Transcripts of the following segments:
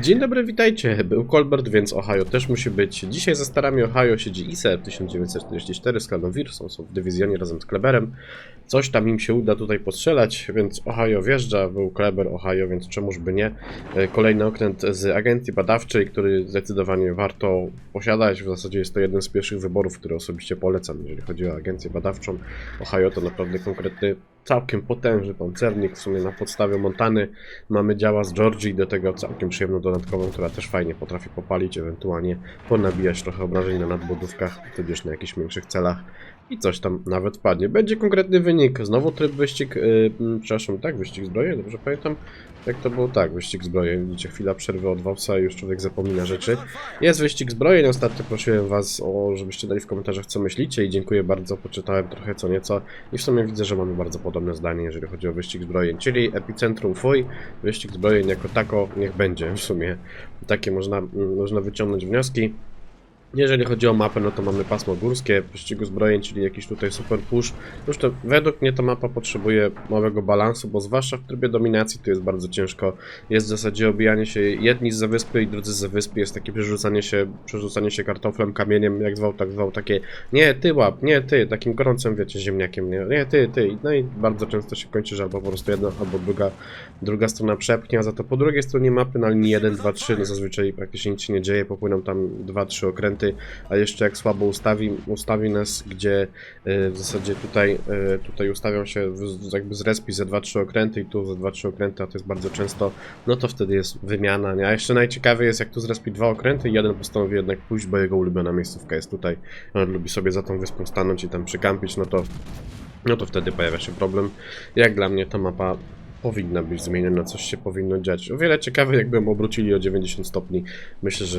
Dzień dobry, witajcie. Był Colbert, więc Ohio też musi być. Dzisiaj za starami Ohio siedzi ISE 1944 z Wilson, są w dywizjonie razem z Kleberem. Coś tam im się uda tutaj postrzelać, więc Ohio wjeżdża, był Kleber Ohio, więc czemuż by nie. E, Kolejny okręt z agencji badawczej, który zdecydowanie warto posiadać. W zasadzie jest to jeden z pierwszych wyborów, który osobiście polecam, jeżeli chodzi o agencję badawczą. Ohio to naprawdę konkretny całkiem potężny pancernik, w sumie na podstawie Montany mamy działa z Georgii, do tego całkiem przyjemną dodatkową, która też fajnie potrafi popalić, ewentualnie ponabijać trochę obrażeń na nadbudówkach, tudzież na jakichś większych celach i coś tam nawet padnie. Będzie konkretny wynik, znowu tryb wyścig, yy, przepraszam, tak, wyścig zbroje, dobrze pamiętam? Jak to było? Tak, wyścig zbroje. Widzicie, chwila przerwy od Wałsa i już człowiek zapomina rzeczy. Jest wyścig zbrojeń. Ostatnio prosiłem Was o, żebyście dali w komentarzach, co myślicie i dziękuję bardzo. Poczytałem trochę co nieco i w sumie widzę, że mamy bardzo podobne zdanie, jeżeli chodzi o wyścig zbrojeń. Czyli epicentrum FUI, wyścig zbrojeń jako tako niech będzie w sumie. Takie można, można wyciągnąć wnioski. Jeżeli chodzi o mapę, no to mamy pasmo górskie, wyścigu zbrojeń, czyli jakiś tutaj super push. To według mnie ta mapa potrzebuje małego balansu, bo zwłaszcza w trybie dominacji to jest bardzo ciężko. Jest w zasadzie obijanie się jedni z wyspy i drudzy z wyspy. Jest takie przerzucanie się, przerzucanie się kartoflem, kamieniem, jak zwał, tak zwał, takie nie, ty łap, nie, ty, takim gorącym, wiecie, ziemniakiem, nie, nie, ty, ty. No i bardzo często się kończy, że albo po prostu jedna, albo druga, druga strona przepchnie, a za to po drugiej stronie mapy na linii 1, 2, 3, no zazwyczaj praktycznie nic się nie dzieje, popłyną tam 2-3 okręty, a jeszcze jak słabo ustawi, ustawi nas, gdzie y, w zasadzie tutaj, y, tutaj ustawią się jakby z respi ze 2-3 okręty i tu ze 2-3 okręty, a to jest bardzo często, no to wtedy jest wymiana, nie? A jeszcze najciekawiej jest, jak tu z respi dwa okręty i jeden postanowi jednak pójść, bo jego ulubiona miejscówka jest tutaj. On lubi sobie za tą wyspą stanąć i tam przykampić, no to no to wtedy pojawia się problem. Jak dla mnie ta mapa powinna być zmieniona, coś się powinno dziać. O wiele ciekawe, jakby obrócili o 90 stopni. Myślę, że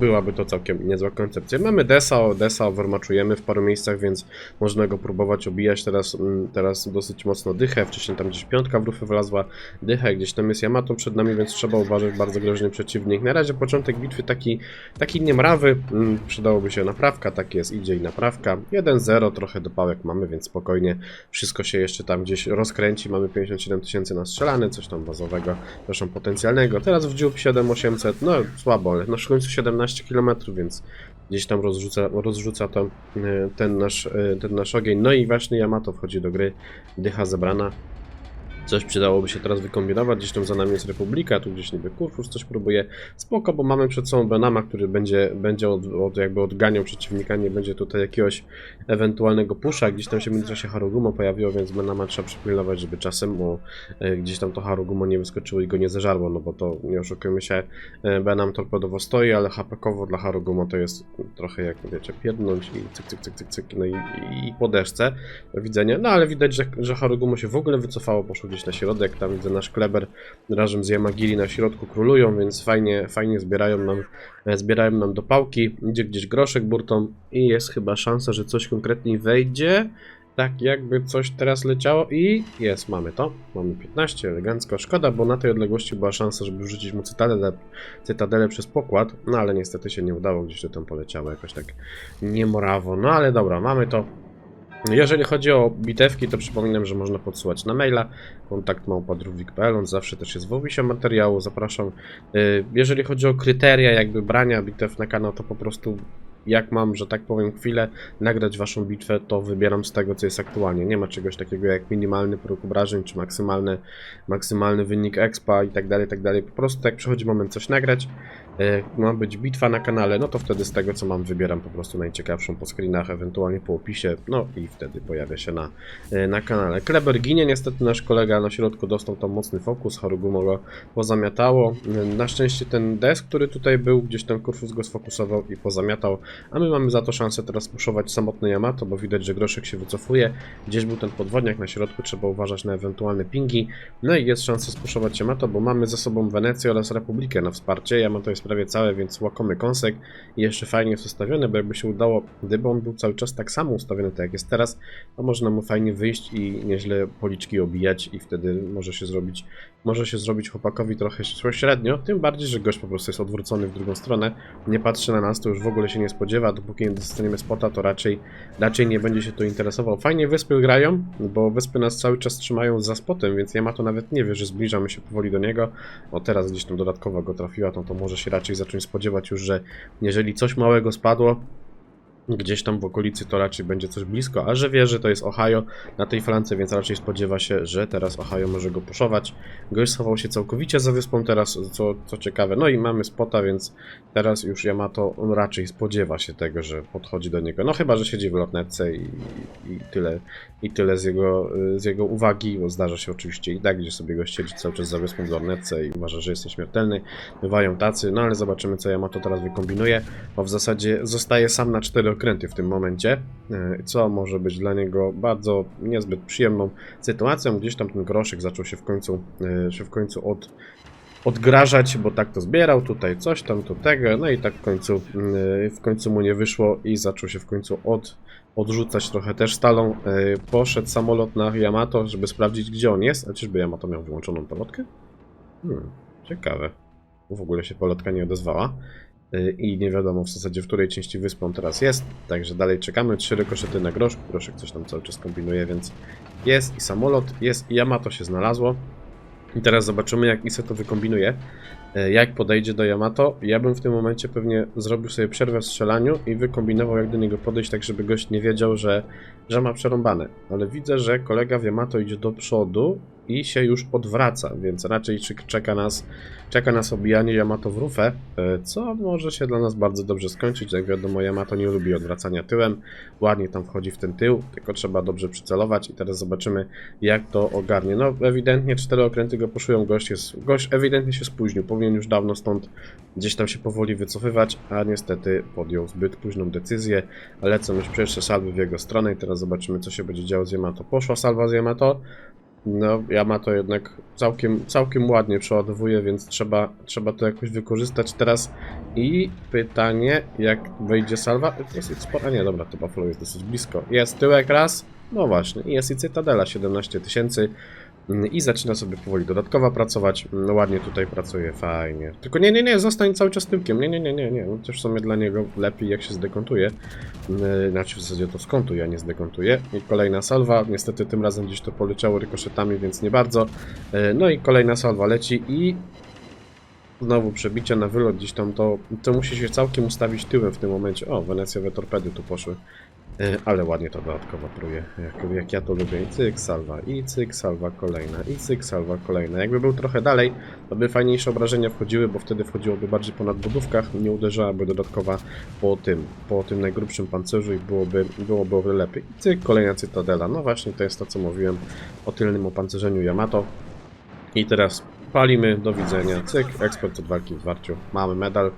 byłaby to całkiem niezła koncepcja. Mamy Desa, Desa overmatchujemy w paru miejscach, więc można go próbować obijać. Teraz, mm, teraz dosyć mocno dychę, wcześniej tam gdzieś piątka w rufy wylazła, dychę, gdzieś tam jest Yamato przed nami, więc trzeba uważać, bardzo groźny przeciwnik. Na razie początek bitwy taki, taki niemrawy, mm, przydałoby się naprawka, tak jest, idzie i naprawka. 1-0, trochę dopałek mamy, więc spokojnie wszystko się jeszcze tam gdzieś rozkręci. Mamy 57 tysięcy na strzelane, coś tam bazowego, zresztą potencjalnego. Teraz w dziób 7800, no słabo, ale na końcu 17 km, więc gdzieś tam rozrzuca, rozrzuca to e, ten nasz, e, ten nasz ogień. No i właśnie Yamato wchodzi do gry, dycha zebrana. Coś przydałoby się teraz wykombinować, gdzieś tam za nami jest Republika, tu gdzieś niby Kurfus coś próbuje. Spoko, bo mamy przed sobą Benama, który będzie, będzie od, od, jakby odganiał przeciwnika, nie będzie tutaj jakiegoś ewentualnego pusza, gdzieś tam się w międzyczasie Harugumo pojawiło, więc Benama trzeba przypilnować, żeby czasem bo, e, gdzieś tam to Harugumo nie wyskoczyło i go nie zeżarło, no bo to nie oszukujmy się, e, Benam torpedowo stoi, ale hapekowo dla Harugumo to jest trochę jak wiecie, pierdnąć i cyk, cyk, cyk, cyk, cyk, no i, i po deszce widzenia, no ale widać, że, że Harugumo się w ogóle wycofało, poszło gdzieś na środek, tam widzę nasz Kleber razem z Yamagiri na środku królują, więc fajnie, fajnie zbierają nam, e, zbierają nam do pałki, idzie gdzieś groszek burtą i jest chyba szansa, że coś konkretniej wejdzie, tak jakby coś teraz leciało i jest, mamy to, mamy 15, elegancko, szkoda, bo na tej odległości była szansa, żeby wrzucić mu cytadelę, cytadelę przez pokład, no ale niestety się nie udało, gdzieś to tam poleciało jakoś tak niemorawo, no ale dobra, mamy to, jeżeli chodzi o bitewki, to przypominam, że można podsyłać na maila kontakt małpadrówik.pl, on zawsze też jest w opisie materiału, zapraszam. Y, Jeżeli chodzi o kryteria jakby brania bitew na kanał, to po prostu jak mam, że tak powiem, chwilę nagrać waszą bitwę, to wybieram z tego, co jest aktualnie. Nie ma czegoś takiego jak minimalny próg obrażeń, czy maksymalny, maksymalny wynik expa i tak dalej, tak dalej. Po prostu jak przychodzi moment coś nagrać, e, ma być bitwa na kanale, no to wtedy z tego, co mam, wybieram po prostu najciekawszą po screenach, ewentualnie po opisie, no i wtedy pojawia się na, e, na kanale. Kleber ginie, niestety nasz kolega na środku dostał tam mocny fokus, Harugumo go pozamiatało. E, Na szczęście ten desk, który tutaj był, gdzieś tam Kurfus go sfokusował i pozamiatał, a my mamy za to szansę teraz puszować samotny Yamato, bo widać, że groszek się wycofuje. Gdzieś był ten podwodniak na środku, trzeba uważać na ewentualne pingi. No i jest szansa spuszować Yamato, bo mamy za sobą Wenecję oraz Republikę na wsparcie. Yamato jest prawie całe, więc łakomy kąsek i jeszcze fajnie jest ustawiony, bo jakby się udało, gdyby on był cały czas tak samo ustawiony, tak jak jest teraz, to można mu fajnie wyjść i nieźle policzki obijać i wtedy może się zrobić może się zrobić chłopakowi trochę średnio, tym bardziej, że gość po prostu jest odwrócony w drugą stronę, nie patrzy na nas, to już w ogóle się nie spodziewa, dopóki nie dostaniemy spota, to raczej, raczej nie będzie się to interesował. Fajnie wyspy grają, bo wyspy nas cały czas trzymają za spotem, więc Yamato nawet nie wie, że zbliżamy się powoli do niego, o teraz gdzieś tam dodatkowo go trafiła, to, to może się raczej zacząć spodziewać już, że jeżeli coś małego spadło, gdzieś tam w okolicy to raczej będzie coś blisko, a że wie, że to jest Ohio na tej flance, więc raczej spodziewa się, że teraz Ohio może go puszować. Gość schował się całkowicie za wyspą teraz, co, co ciekawe. No i mamy spota, więc teraz już Yamato on raczej spodziewa się tego, że podchodzi do niego. No chyba, że siedzi w lotnetce i, i tyle, i tyle z jego, z jego uwagi, bo zdarza się oczywiście i tak, gdzie sobie gość siedzi cały czas za wyspą w lotnetce i uważa, że jest nieśmiertelny. Bywają tacy, no ale zobaczymy, co Yamato teraz wykombinuje, bo w zasadzie zostaje sam na cztery okręty w tym momencie, e, co może być dla niego bardzo niezbyt przyjemną sytuacją. Gdzieś tam ten groszek zaczął się w końcu, e, się w końcu od, odgrażać, bo tak to zbierał, tutaj coś tam, tu tego, no i tak w końcu, e, w końcu mu nie wyszło i zaczął się w końcu od, odrzucać trochę też stalą. Poszedł samolot na Yamato, żeby sprawdzić, gdzie on jest, a czyżby Yamato miał wyłączoną pelotkę? Hmm, ciekawe. W ogóle się pelotka nie odezwała i nie wiadomo w zasadzie w której części wyspy on teraz jest, także dalej czekamy, trzy rykoszety na groszku, groszek coś tam cały czas kombinuje, więc jest i samolot, jest i Yamato się znalazło. I teraz zobaczymy jak Ise to wykombinuje, y, jak podejdzie do Yamato, ja bym w tym momencie pewnie zrobił sobie przerwę w strzelaniu i wykombinował jak do niego podejść, tak żeby gość nie wiedział, że, że ma przerąbane, ale widzę, że kolega w Yamato idzie do przodu i się już odwraca, więc raczej czeka nas Czeka nas obijanie Yamato w rufę, e, co może się dla nas bardzo dobrze skończyć. Jak wiadomo, Yamato nie lubi odwracania tyłem. Ładnie tam wchodzi w ten tył, tylko trzeba dobrze przycelować i teraz zobaczymy, jak to ogarnie. No, ewidentnie cztery okręty go poszują. Gość, jest, gość ewidentnie się spóźnił. Powinien już dawno stąd gdzieś tam się powoli wycofywać, a niestety podjął zbyt późną decyzję. Lecą już pierwsze salwy w jego stronę i teraz zobaczymy, co się będzie działo z Yamato. Poszła salwa z Yamato. No, Yamato jednak całkiem, całkiem ładnie przeładowuje, więc trzeba, trzeba to jakoś wykorzystać teraz. I pytanie, jak wejdzie salwa? Dosyć sporo. A nie, dobra, to Buffalo jest dosyć blisko. Jest tyłek raz. No właśnie, jest i Cytadela 17 tysięcy. I zaczyna sobie powoli dodatkowa pracować. No ładnie tutaj pracuje, fajnie. Tylko nie, nie, nie, zostań cały czas tyłkiem. Nie, nie, nie, nie, nie. Też w sumie dla niego lepiej jak się zdekontuje. Yy, Znaczy w zasadzie to skontuje, a nie zdekontuje. I kolejna salwa. Niestety tym razem gdzieś to poleciało rykoszetami, więc nie bardzo. Yy, No i kolejna salwa leci i znowu przebicie na wylot gdzieś tam to, to musi się całkiem ustawić tyłem w tym momencie. O, wenecjowe torpedy tu poszły. E, Ale ładnie to dodatkowo pruje, jak, jak ja to lubię. I cyk, salwa, i cyk, salwa kolejna, i cyk, salwa kolejna. Jakby był trochę dalej, to by fajniejsze obrażenia wchodziły, bo wtedy wchodziłoby bardziej po nadbudówkach, nie uderzałaby dodatkowa po tym, po tym najgrubszym pancerzu i byłoby, byłoby o wiele lepiej. I cyk, kolejna cytadela. No właśnie, to jest to, co mówiłem o tylnym opancerzeniu Yamato. I teraz palimy, do widzenia, cyk, ekspert od walki w zwarciu, mamy medal.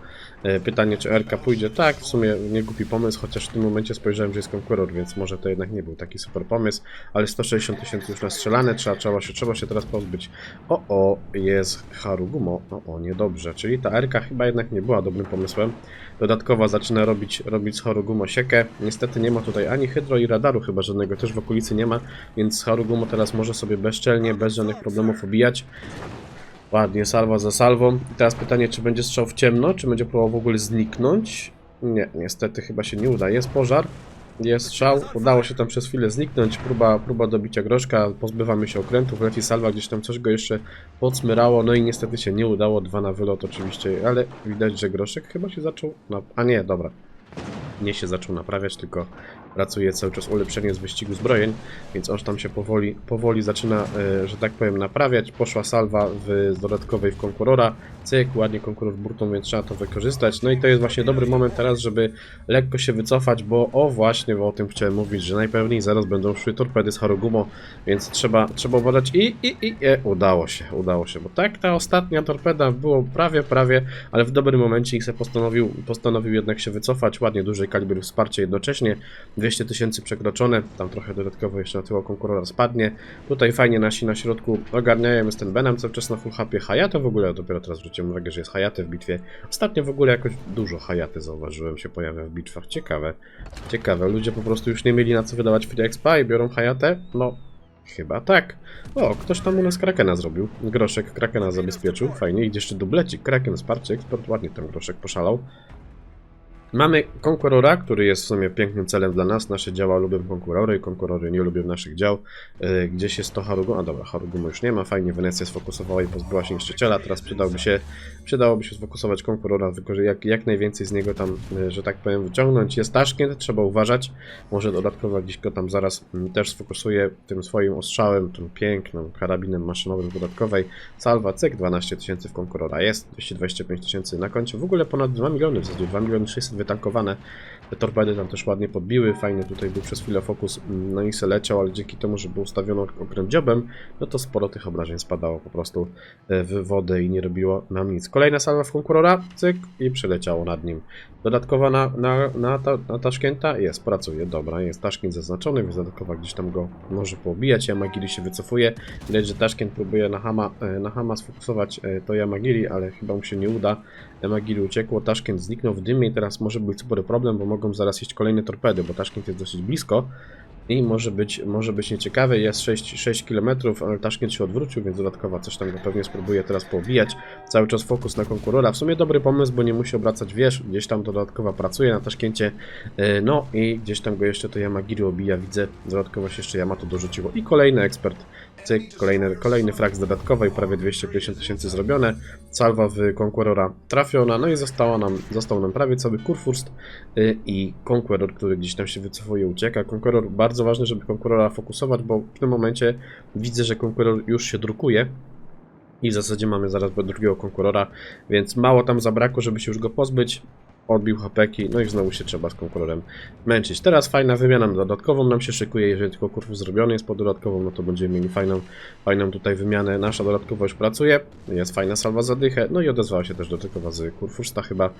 E, Pytanie, czy RK pójdzie? Tak, w sumie nie głupi pomysł, chociaż w tym momencie spojrzałem, że jest konkuror, więc może to jednak nie był taki super pomysł, ale 160 tysięcy już nastrzelane, trzeba, trzeba, się, trzeba się teraz pozbyć. O, o, jest Harugumo, o, o, niedobrze, czyli ta RK chyba jednak nie była dobrym pomysłem. Dodatkowo zaczyna robić, robić z Harugumo siekę. Niestety nie ma tutaj ani hydro i radaru, chyba żadnego też w okolicy nie ma, więc Harugumo teraz może sobie bezczelnie, bez żadnych problemów obijać. Ładnie, salwa za salwą. I teraz pytanie, czy będzie strzał w ciemno, czy będzie próbował w ogóle zniknąć? Nie, niestety chyba się nie uda. Jest pożar, jest strzał, udało się tam przez chwilę zniknąć, próba, próba dobicia groszka, pozbywamy się okrętów, leci salwa, gdzieś tam coś go jeszcze podsmyrało, no i niestety się nie udało, dwa na wylot oczywiście, ale widać, że groszek chyba się zaczął, na... a nie, dobra, nie się zaczął naprawiać, tylko pracuje cały czas ulepszenie z wyścigu zbrojeń, więc on tam się powoli, powoli zaczyna, e, że tak powiem, naprawiać. Poszła salwa w z dodatkowej w konkurora, cyk, ładnie konkuror burtą, więc trzeba to wykorzystać. No i to jest właśnie dobry moment teraz, żeby lekko się wycofać, bo o właśnie, bo o tym chciałem mówić, że najpewniej zaraz będą szły torpedy z Harugumo, więc trzeba, trzeba uważać i, i, i, e, udało się, udało się, bo tak ta ostatnia torpeda było prawie, prawie, ale w dobrym momencie Xe postanowił, postanowił jednak się wycofać, ładnie dużej kalibru wsparcie jednocześnie, 200 tysięcy przekroczone, tam trochę dodatkowo jeszcze na tyło konkurora spadnie, tutaj fajnie nasi na środku ogarniają, jest ten Benham cały czas na full hapie, w ogóle, dopiero teraz zwróciłem uwagę, że jest Hayaty w bitwie, ostatnio w ogóle jakoś dużo Hayaty zauważyłem się pojawia w bitwach, ciekawe, ciekawe, ludzie po prostu już nie mieli na co wydawać free expa i biorą Hayatę, no Chyba tak. O, ktoś tam u nas Krakena zrobił. Groszek Krakena zabezpieczył. Fajnie. Idzie jeszcze dublecik. Kraken wsparcie eksport. Ładnie ten groszek poszalał. Mamy Konkurora, który jest w sumie pięknym celem dla nas. Nasze działa lubią Konkurory, Konkurory nie lubią naszych dział. Yy, gdzieś jest to Harugu? A dobra, Harugumo już nie ma. Fajnie, Wenecja sfokusowała i pozbyła się niszczyciela. Teraz przydałby się, przydałoby się sfokusować Konkurora, tylko że jak, jak najwięcej z niego tam, yy, że tak powiem, wyciągnąć. Jest Taszkent, trzeba uważać. Może dodatkowo gdzieś go tam zaraz też sfokusuje tym swoim ostrzałem, tą piękną karabinem maszynowym dodatkowej. Salwa, cyk, 12 tysięcy w Konkurora jest, 225 tysięcy na koncie. W ogóle ponad 2 miliony, w zasadzie 2 miliony 600 wytankowane. Torpedy tam też ładnie podbiły, fajny tutaj był przez chwilę fokus mm, na Isę leciał, ale dzięki temu, że był ustawiony okręt dziobem, no to sporo tych obrażeń spadało po prostu e, w wodę i nie robiło nam nic. Kolejna salwa w Konkurora, cyk i przeleciało nad nim. Dodatkowa na, na, na, ta, na jest, pracuje, dobra, jest Taszkent zaznaczony, więc dodatkowa gdzieś tam go może poobijać, Yamagiri się wycofuje, widać, że Taszkent próbuje na Hama, e, na Hama sfokusować e, to Yamagiri, ale chyba mu się nie uda, Yamagiri uciekło, Taszkent zniknął w dymie i teraz może być spory problem, bo mogą zaraz iść kolejne torpedy, bo Taszkent jest dosyć blisko i może być, może być nieciekawe, jest 6, 6 km, ale Taszkent się odwrócił, więc dodatkowa coś tam go pewnie spróbuje teraz poobijać, cały czas fokus na konkurora, w sumie dobry pomysł, bo nie musi obracać wież, gdzieś tam dodatkowa pracuje na Taszkencie, e, no i gdzieś tam go jeszcze to Yamagiri obija, widzę, dodatkowo się jeszcze Yamato dorzuciło. I kolejny ekspert, cyk, kolejny, kolejny frag z dodatkowej, prawie 250 tysięcy zrobione, salwa w Conquerora trafiona, no i została nam, został nam prawie cały Kurfürst y, i Conqueror, który gdzieś tam się wycofuje, ucieka. Conqueror, bardzo ważne, żeby Conquerora fokusować, bo w tym momencie widzę, że Conqueror już się drukuje i w zasadzie mamy zaraz drugiego Conquerora, więc mało tam zabrakło, żeby się już go pozbyć. Odbił hapeki, no i znowu się trzeba z konkurorem męczyć. Teraz fajna wymiana dodatkową nam się szykuje, jeżeli tylko kurw zrobiony jest pod dodatkową, no to będziemy mieli fajną, fajną tutaj wymianę. Nasza dodatkowa już pracuje, jest fajna salwa za dychę, no i odezwała się też dodatkowa z kurfuszta chyba,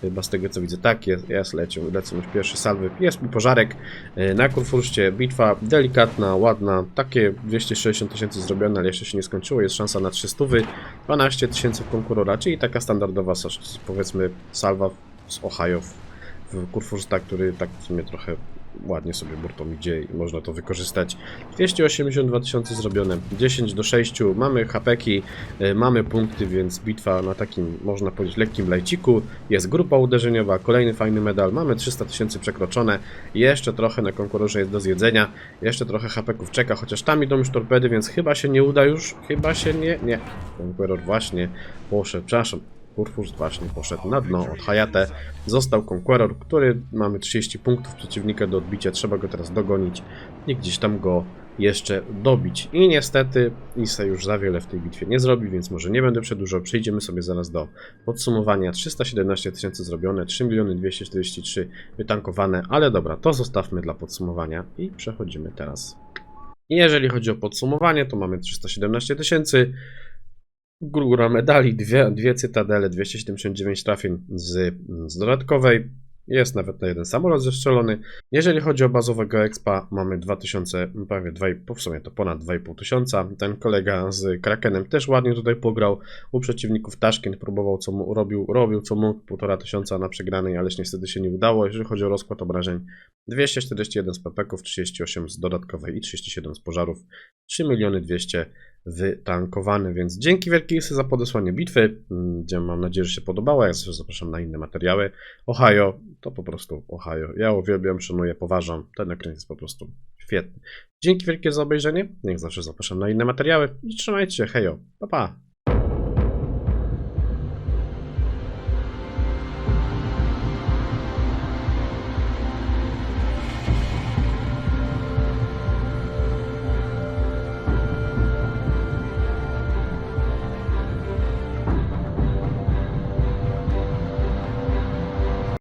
chyba z tego co widzę. Tak, jest, jest lecą, lecą już pierwsze salwy, jest mi pożarek e, na kurfuszcie, bitwa delikatna, ładna, takie 260 tysięcy zrobione, ale jeszcze się nie skończyło, jest szansa na 300, 12 tysięcy konkurora, czyli taka standardowa, powiedzmy, salwa z Ohio w, w Kurfürsta, który tak w sumie trochę ładnie sobie burtą idzie i można to wykorzystać. 282 tysiące zrobione, 10 do 6, mamy hapeki, y, mamy punkty, więc bitwa na takim, można powiedzieć, lekkim lajciku. Jest grupa uderzeniowa, kolejny fajny medal, mamy 300 tysięcy przekroczone, jeszcze trochę na konkurorze jest do zjedzenia, jeszcze trochę hapeków czeka, chociaż tam idą już torpedy, więc chyba się nie uda już, chyba się nie, nie. Konkuror właśnie poszedł, przepraszam, Kurfürst właśnie poszedł na dno od Hayate. Został Conqueror, który mamy 30 punktów przeciwnika do odbicia. Trzeba go teraz dogonić i gdzieś tam go jeszcze dobić. I niestety Issa już za wiele w tej bitwie nie zrobi, więc może nie będę przedłużał. Przejdziemy sobie zaraz do podsumowania. 317 tysięcy zrobione, 3 miliony 243 wytankowane, ale dobra, to zostawmy dla podsumowania i przechodzimy teraz. Jeżeli chodzi o podsumowanie, to mamy 317 tysięcy. Góra medali, dwie, dwie cytadele, 279 trafień z, z dodatkowej. Jest nawet na jeden samolot zestrzelony. Jeżeli chodzi o bazowego expa, mamy 2000, prawie 2,5, w sumie to ponad 2,5 tysiąca. Ten kolega z Krakenem też ładnie tutaj pograł. U przeciwników Taszkent próbował co mu, robił, robił co mógł, 1,5 tysiąca na przegranej, ale niestety się nie udało. Jeżeli chodzi o rozkład obrażeń, 241 z pepeków, 38 z dodatkowej i 37 z pożarów, 3 miliony 200 wytankowany, więc dzięki wielkiej za podesłanie bitwy, mm, gdzie mam nadzieję, że się podobało, ja zapraszam na inne materiały. Ohio, to po prostu Ohio. Ja uwielbiam, szanuję, poważam, ten ekran jest po prostu świetny. Dzięki wielkie za obejrzenie, jak zawsze zapraszam na inne materiały i trzymajcie się, hejo, pa pa!